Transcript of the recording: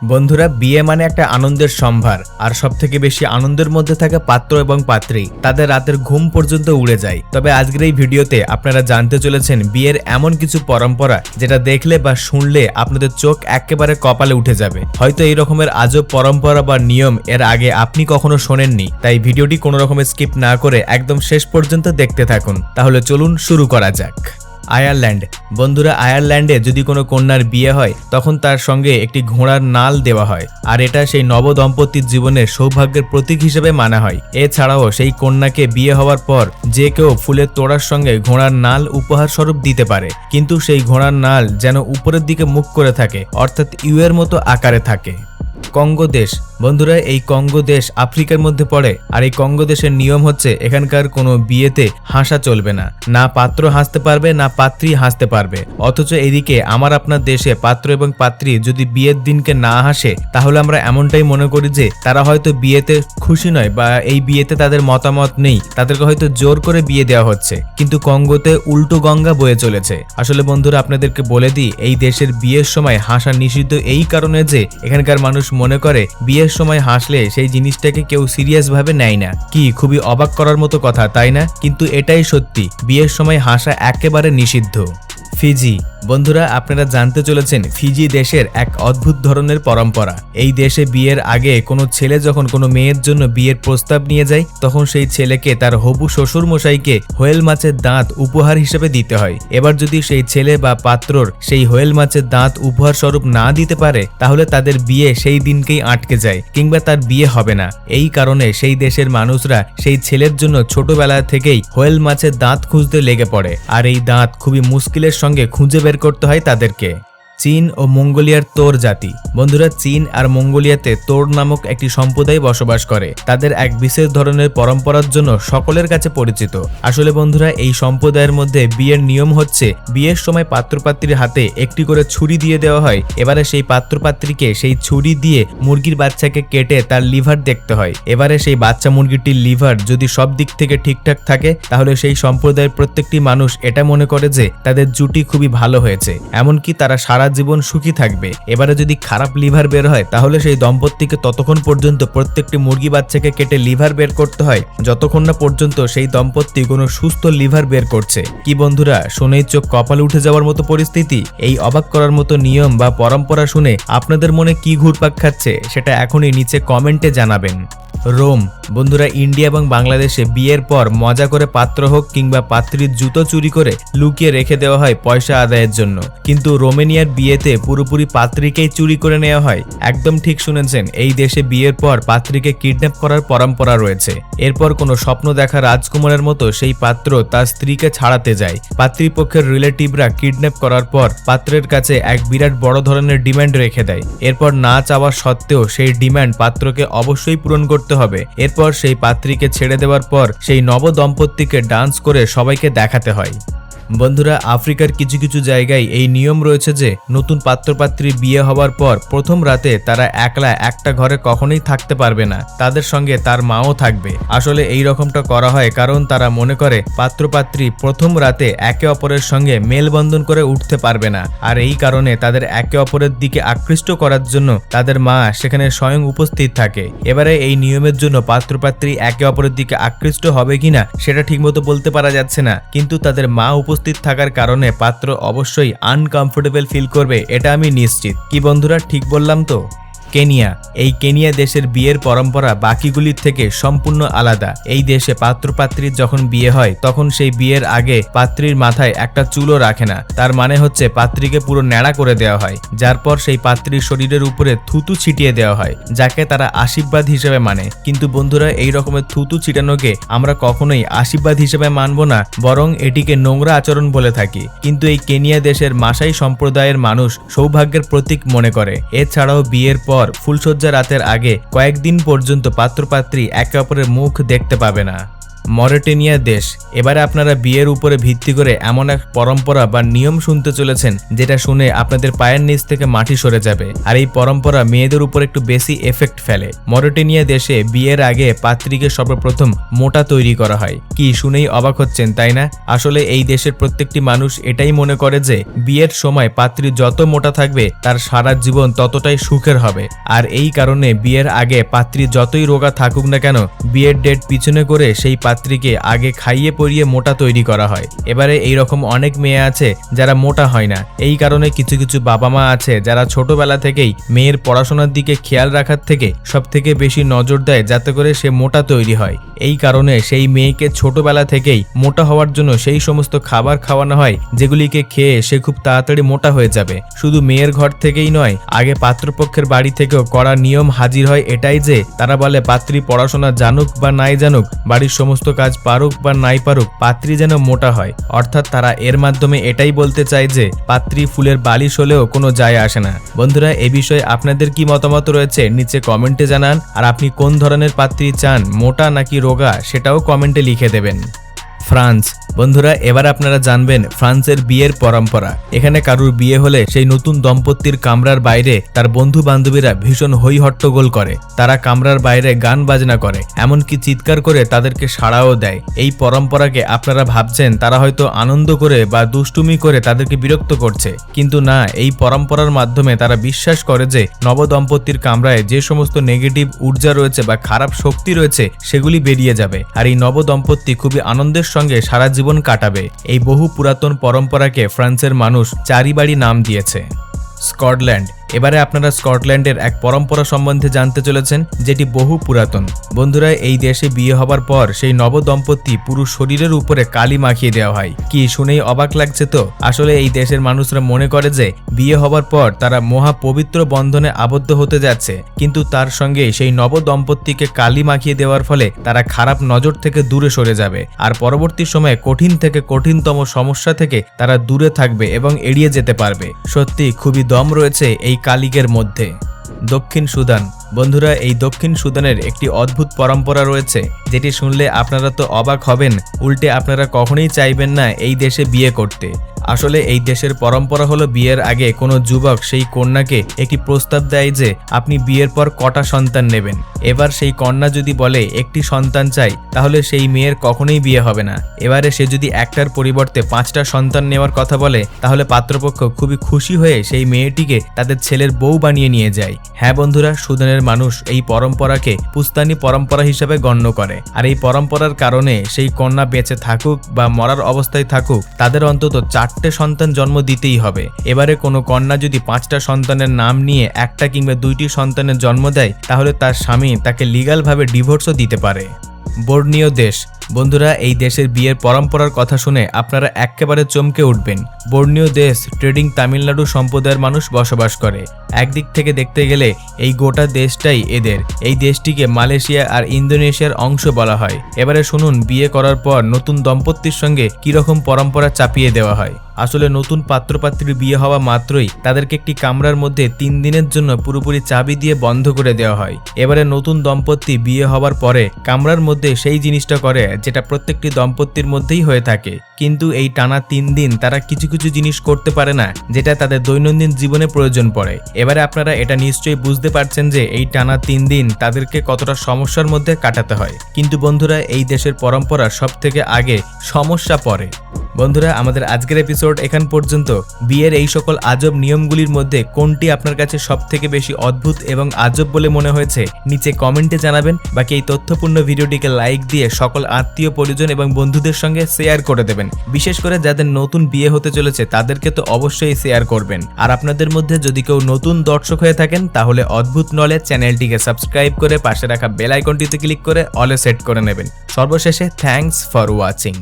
বন্ধুরা, বিয়ে মানে একটা আনন্দের সম্ভার, আর সব থেকে বেশি আনন্দের মধ্যে থাকে পাত্র এবং পাত্রী। তাদের রাতের ঘুম পর্যন্ত উড়ে যায়। তবে আজকের এই ভিডিওতে আপনারা জানতে চলেছেন, বিয়ের এমন কিছু পরম্পরা যেটা দেখলে বা শুনলে আপনাদের চোখ একেবারে কপালে উঠে যাবে। হয়তো এই রকমের আজব পরম্পরা বা নিয়ম এর আগে আপনি কখনো শোনেননি, তাই ভিডিওটি কোনো রকমের স্কিপ না করে একদম শেষ পর্যন্ত দেখতে থাকুন। তাহলে চলুন শুরু করা যাক। আয়ারল্যান্ড। বন্ধুরা, আয়ারল্যান্ডে যদি কোনো কন্যার বিয়ে হয়, তখন তার সঙ্গে একটি ঘোড়ার নাল দেওয়া হয়। আর এটা সেই নবদম্পতির জীবনের সৌভাগ্যের প্রতীক হিসেবে মানা হয়। এছাড়াও সেই কন্যাকে বিয়ে হওয়ার পর যে কেউ ফুলের তোড়ার সঙ্গে ঘোড়ার নাল উপহার স্বরূপ দিতে পারে। কিন্তু সেই ঘোড়ার নাল যেন উপরের দিকে মুখ করে থাকে, অর্থাৎ ইউ এর মতো আকারে থাকে। কঙ্গো দেশ। বন্ধুরা, এই কঙ্গো দেশ আফ্রিকার মধ্যে পড়ে, আর এই কঙ্গো দেশের নিয়ম হচ্ছে এখানকার কোনো বিয়েতে হাসা চলবে না। না পাত্র হাসতে পারবে, না পাত্রী হাসতে পারবে। অথচ এদিকে আমার আপনার দেশে পাত্র এবং পাত্রী যদি বিয়ের দিনকে না হাসে, তাহলে আমরা এমনটাই মনে করি যে তারা হয়তো বিয়েতে খুশি নয় বা এই বিয়েতে তাদের মতামত নেই। তাদেরকে হয়তো জোর করে বিয়ে দেওয়া হচ্ছে। কিন্তু কঙ্গোতে উল্টো গঙ্গা বয়ে চলেছে। আসলে বন্ধুরা, আপনাদেরকে বলে দিই, এই দেশের বিয়ের সময় হাসা নিষিদ্ধ এই কারণে যে এখানকার মানুষ মনে করে বিয়ের সময় হাসলে সেই জিনিসটাকে কেউ সিরিয়াস ভাবে নেয় না। কি, খুবই অবাক করার মতো কথা, তাই না? কিন্তু এটাই সত্যি, বিয়ের সময় হাসা একেবারে নিষিদ্ধ। ফিজি বন্ধুরা, আপনারা জানতে চলেছেন ফিজি দেশের এক অদ্ভুত ধরনের পরম্পরা। এই দেশে বিয়ের আগে কোনো ছেলে যখন কোনো মেয়ের জন্য বিয়ের প্রস্তাব নিয়ে যায়, তখন সেই ছেলেকে তার হবু শ্বশুর মশাইকে হোয়েল মাছের দাঁত উপহার হিসেবে দিতে হয়। এবার যদি সেই ছেলে বা পাত্রর সেই হোয়েল মাছের দাঁত উপহার স্বরূপ না দিতে পারে, তাহলে তাদের বিয়ে সেই দিনকেই আটকে যায়, কিংবা তার বিয়ে হবে না। এই কারণে সেই দেশের মানুষরা সেই ছেলের জন্য ছোটবেলা থেকেই হোয়েল মাছের দাঁত খুঁজতে লেগে পড়ে। আর এই দাঁত খুবই মুশকিলের সঙ্গে খুঁজে বের করতে হয় তাদেরকে। চীন ও মঙ্গোলিয়ার তোর জাতি। বন্ধুরা, চীন আর মঙ্গোলিয়াতে তোর নামক একটি সম্প্রদায় বসবাস করে। তাদের এক বিশেষ ধরনের পরম্পরার জন্য সকলের কাছে পরিচিত। আসলে বন্ধুরা, এই সম্প্রদায়ের মধ্যে বিয়ের নিয়ম হচ্ছে, বিয়ের সময় পাত্রপাত্রীর হাতে একটি করে ছুরি দিয়ে দেওয়া হয়। এবারে সেই পাত্রপাত্রীকে সেই ছুরি দিয়ে মুরগির বাচ্চাকে কেটে তার লিভার দেখতে হয়। এবারে সেই বাচ্চা মুরগিটির লিভার যদি সব দিক থেকে ঠিকঠাক থাকে, তাহলে সেই সম্প্রদায়ের প্রত্যেকটি মানুষ এটা মনে করে যে, তাদের জুটি খুবই ভালো হয়েছে। এমনকি তারা সারা জীবন সুখী থাকবে। এবারে যদি খারাপ লিভার বের হয়, তাহলে সেই দম্পতিকে ততক্ষণ পর্যন্ত প্রত্যেকটি মুরগি বাচ্চাকে কেটে লিভার বের করতে হয়। যতক্ষণ না পর্যন্ত সেই দম্পতি কোনো সুস্থ লিভার বের করছে। কি বন্ধুরা, শুনেই চোখ কপালে উঠে যাওয়ার মতো পরিস্থিতি? এই অবাক করার মতো নিয়ম বা পরম্পরা শুনে আপনাদের মনে কি ঘুরপাক খাচ্ছে, সেটা এখনই নিচে কমেন্টে জানাবেন। রোম, বন্ধুরা ইন্ডিয়া এবং বাংলাদেশে বিয়ের পর মজা করে পাত্র হোক কিংবা পাত্রীর জুতো চুরি করে লুকিয়ে রেখে দেওয়া হয় পয়সা আদায়ের জন্য। কিন্তু রোমেনিয়ার বিয়েতে পুরোপুরি পাত্রীকেই চুরি করে নেওয়া হয়। একদম ঠিক শুনেছেন, এই দেশে বিয়ের পর পাত্রীকে কিডন্যাপ করার পরম্পরা রয়েছে। এরপর কোনো স্বপ্ন দেখা রাজকুমারের মতো সেই পাত্র তার স্ত্রীকে ছাড়াতে যায়। পাত্রীপক্ষের রিলেটিভরা কিডন্যাপ করার পর পাত্রের কাছে এক বিরাট বড় ধরনের ডিম্যান্ড রেখে দেয়। এরপর না চাওয়ার সত্ত্বেও সেই ডিম্যান্ড পাত্রকে অবশ্যই পূরণ করতে হবে। এরপর সেই পাত্রীকে ছেড়ে দেওয়ার পর সেই নব দম্পতিকে ডান্স করে সবাইকে দেখাতে হয়। বন্ধুরা, আফ্রিকার কিছু কিছু জায়গায় এই নিয়ম রয়েছে যে, নতুন পাত্রপাত্রী বিয়ে হওয়ার পর প্রথম রাতে তারা একলা একটা ঘরে কখনোই থাকতে পারবে না। তাদের সঙ্গে তার মাও থাকবে। আসলে এই রকমটা করা হয় কারণ তারা মনে করে, পাত্রপাত্রী প্রথম রাতে একে অপরের সঙ্গে মেলবন্ধন করে উঠতে পারবে না। আর এই কারণে তাদের একে অপরের দিকে আকৃষ্ট করার জন্য তাদের মা সেখানে স্বয়ং উপস্থিত থাকে। এবারে এই নিয়মের জন্য পাত্রপাত্রী একে অপরের দিকে আকৃষ্ট হবে কিনা, সেটা ঠিকমতো বলতে পারা যাচ্ছে না। কিন্তু তাদের মা উপস্থিত থাকার কারণে পাত্র অবশ্যই আনকমফোর্টেবল ফিল করবে, এটা আমি নিশ্চিত। কি বন্ধুরা, ঠিক বললাম তো? কেনিয়া। এই কেনিয়া দেশের বিয়ের পরম্পরা বাকিগুলির থেকে সম্পূর্ণ আলাদা। এই দেশে পাত্রপাত্রীর যখন বিয়ে হয়, তখন সেই বিয়ের আগে পাত্রীর মাথায় একটা চুলও রাখে না। তার মানে হচ্ছে পাত্রীকে পুরো ন্যাড়া করে দেওয়া হয়। যার পর সেই পাত্রীর শরীরের উপরে থুতু ছিটিয়ে দেওয়া হয়, যাকে তারা আশীর্বাদ হিসেবে মানে। কিন্তু বন্ধুরা, এই রকমের থুতু ছিটানোকে আমরা কখনোই আশীর্বাদ হিসেবে মানব না, বরং এটিকে নোংরা আচরণ বলে থাকি। কিন্তু এই কেনিয়া দেশের মাসাই সম্প্রদায়ের মানুষ সৌভাগ্যের প্রতীক মনে করে। এছাড়াও বিয়ের পর ফুলশয্যা রাতের আগে কয়েকদিন পর্যন্ত পাত্রপাত্রী একে অপরের মুখ দেখতে পাবে না। মরেটেনিয়া দেশ। এবারে আপনারা বিয়ের উপরে ভিত্তি করে এমন এক পরম্পরা বা নিয়ম শুনতে চলেছেন, যেটা শুনে আপনাদের পায়ের নিচ থেকে মাটি সরে যাবে। আর এই পরম্পরা মেয়েদের উপর একটু বেশি এফেক্ট ফেলে। মরেটেনিয়া দেশে বিয়ের আগে পাত্রীকে সর্বপ্রথম মোটা তৈরি করা হয়। কি শুনেই অবাক হচ্ছেন, তাই না? আসলে এই দেশের প্রত্যেকটি মানুষ এটাই মনে করে যে, বিয়ের সময় পাত্রী যত মোটা থাকবে, তার সারা জীবন ততটাই সুখের হবে। আর এই কারণে বিয়ের আগে পাত্রী যতই রোগা থাকুক না কেন, বিয়ের ডেট পিছনে করে সেই পাত্রীকে আগে খাইয়ে পরিয়ে মোটা তৈরি করা হয়। এবারে এই রকম অনেক মেয়ে আছে যারা মোটা হয় না। এই কারণে কিছু কিছু বাবা মা আছে যারা ছোটবেলা থেকেই মেয়ের পড়াশোনার দিকে খেয়াল রাখার থেকে সব থেকে বেশি নজর দেয় যাতে করে সে মোটা তৈরি হয়। এই কারণে সেই মেয়েকে ছোটবেলা থেকেই মোটা হওয়ার জন্য সেই সমস্ত খাবার খাওয়ানো হয়, যেগুলিকে খেয়ে সে খুব তাড়াতাড়ি মোটা হয়ে যাবে। শুধু মেয়ের ঘর থেকেই নয়, আগে পাত্রপক্ষের বাড়ি থেকেও করা নিয়ম হাজির হয় এটাই যে তারা বলে পাত্রী পড়াশোনা জানুক বা নাই জানুক, বাড়ির সমস্ত কাজ পারুক বা নাই পারুক, পাত্রী যেন মোটা হয়। অর্থাৎ তারা এর মাধ্যমে এটাই বলতে চায় যে, পাত্রী ফুলের বালিশ হলেও কোনো যায় আসে না। বন্ধুরা, এ বিষয়ে আপনাদের কি মতামত রয়েছে? নিচে কমেন্টে জানান। আর আপনি কোন ধরনের পাত্রী চান, মোটা নাকি রোগা, সেটাও কমেন্টে লিখে দেবেন। ফ্রান্স। বন্ধুরা, এবার আপনারা জানবেন ফ্রান্সের বিয়ের পরম্পরা। এখানে কারুর বিয়ে হলে সেই নতুন দম্পতির কামরার বাইরে তার বন্ধু বান্ধবীরা ভীষণ হই হট্টগোল করে। তারা কামরার বাইরে গান বাজনা করে, এমনকি চিৎকার করে তাদেরকে সাড়াও দেয়। এই পরম্পরাকে আপনারা ভাবছেন, তারা হয়তো আনন্দ করে বা দুষ্টুমি করে তাদেরকে বিরক্ত করছে। কিন্তু না, এই পরম্পরার মাধ্যমে তারা বিশ্বাস করে যে নবদম্পতির কামরায় যে সমস্ত নেগেটিভ ঊর্জা রয়েছে বা খারাপ শক্তি রয়েছে, সেগুলি বেরিয়ে যাবে। আর এই নবদম্পতি খুবই আনন্দের সঙ্গে সারা জীবন কাটাবে। এই বহু পুরাতন পরম্পরাকে ফ্রান্সের মানুষ চারিবাড়ি নাম দিয়েছে। স্কটল্যান্ড এবারে আপনারা স্কটল্যান্ডের এক পরম্পরা সম্বন্ধে জানতে চলেছেন, যেটি বহু পুরাতন। বন্ধুরা, এই দেশে বিয়ে হবার পর সেই নবদম্পতি পুরো শরীরের উপরে কালি মাখিয়ে দেওয়া হয়। কি শুনেই অবাক লাগছে তো? আসলে এই দেশের মানুষরা মনে করে যে, বিয়ে হবার পর তারা মহা পবিত্র বন্ধনে আবদ্ধ হতে যাচ্ছে। কিন্তু তার সঙ্গে সেই নবদম্পতিকে কালি মাখিয়ে দেওয়ার ফলে তারা খারাপ নজর থেকে দূরে সরে যাবে। আর পরবর্তী সময়ে কঠিন থেকে কঠিনতম সমস্যা থেকে তারা দূরে থাকবে এবং এড়িয়ে যেতে পারবে। সত্যি, খুবই দম রয়েছে এই কালিকের মধ্যে। দক্ষিণ সুদান। বন্ধুরা, এই দক্ষিণ সুদানের একটি অদ্ভুত পরম্পরা রয়েছে, যেটি শুনলে আপনারা তো অবাক হবেন। উল্টে আপনারা কখনোই চাইবেন না এই দেশে বিয়ে করতে। আসলে এই দেশের পরম্পরা হলো বিয়ের আগে কোনো যুবক সেই কন্যাকে একটি প্রস্তাব দেয় যে আপনি বিয়ের পর কটা সন্তান নেবেন। এবার সেই কন্যা যদি বলে, একটি সন্তান চাই, তাহলে সেই মেয়ের কখনোই বিয়ে হবে না। এবারে সে যদি একটার পরিবর্তে পাঁচটা সন্তান নেওয়ার কথা বলে, তাহলে পাত্রপক্ষ খুবই খুশি হয়ে সেই মেয়েটিকে তাদের ছেলের বউ বানিয়ে নিয়ে যায়। হ্যাঁ বন্ধুরা, সুদানের মানুষ এই পরম্পরাকে পুস্তানি পরম্পরা হিসেবে গণ্য করে। আর এই পরম্পরার কারণে সেই কন্যা বেঁচে থাকুক বা মরার অবস্থায় থাকুক, তাদের অন্তত চারটে সন্তান জন্ম দিতেই হবে। এবারে কোনো কন্যা যদি পাঁচটা সন্তানের নাম নিয়ে একটা কিংবা দুইটি সন্তানের জন্ম দেয়, তাহলে তার স্বামী তাকে লিগালভাবে ডিভোর্সও দিতে পারে। বর্ণীয় দেশ, বন্ধুরা, এই দেশের বিয়ের পরম্পরার কথা শুনে আপনারা একেবারে চমকে উঠবেন। বর্ণীয় দেশ ট্রেডিং তামিলনাড়ু সম্প্রদায়ের মানুষ বসবাস করে। একদিক থেকে দেখতে গেলে এই গোটা দেশটাই এদের। এই দেশটিকে মালয়েশিয়া আর ইন্দোনেশিয়ার অংশ বলা হয়। এবারে শুনুন, বিয়ে করার পর নতুন দম্পতির সঙ্গে কীরকম পরম্পরা চাপিয়ে দেওয়া হয়। আসলে নতুন পাত্রপাত্রীর বিয়ে হওয়া মাত্রই তাদেরকে একটি কামরার মধ্যে তিন দিনের জন্য পুরোপুরি চাবি দিয়ে বন্ধ করে দেওয়া হয়। এবারে নতুন দম্পতি বিয়ে হওয়ার পরে কামরার মধ্যে সেই জিনিসটা করে যেটা প্রত্যেকটি দম্পতির মধ্যেই হয়ে থাকে। কিন্তু এই টানা তিন দিন তারা কিছু কিছু জিনিস করতে পারে না, যেটা তাদের দৈনন্দিন জীবনে প্রয়োজন পড়ে। এবারে আপনারা এটা নিশ্চয়ই বুঝতে পারছেন যে এই টানা তিন দিন তাদেরকে কতটা সমস্যার মধ্যে কাটাতে হয়। কিন্তু বন্ধুরা, এই দেশের পরম্পরা সব থেকে আগে সমস্যা পড়ে বন্ধুরা, আমাদের আজকের এপিসোড এখান পর্যন্ত। বিয়ের এই সকল আজব নিয়মগুলির মধ্যে কোনটি আপনার কাছে সব থেকে বেশি অদ্ভুত এবং আজব বলে মনে হয়েছে, নিচে কমেন্টে জানাবেন। বাকি এই তথ্যপূর্ণ ভিডিওটিকে লাইক দিয়ে সকল আত্মীয়, পরিজন এবং বন্ধুদের সঙ্গে শেয়ার করে দেবেন। বিশেষ করে যাদের নতুন বিয়ে হতে চলেছে, তাদেরকে তো অবশ্যই শেয়ার করবেন। আর আপনাদের মধ্যে যদি কেউ নতুন দর্শক হয়ে থাকেন, তাহলে অদ্ভুত নলেজ চ্যানেলটিকে সাবস্ক্রাইব করে পাশে রাখা বেল আইকনটিতে ক্লিক করে অলে সেট করে নেবেন। সর্বশেষে থ্যাঙ্কস ফর ওয়াচিং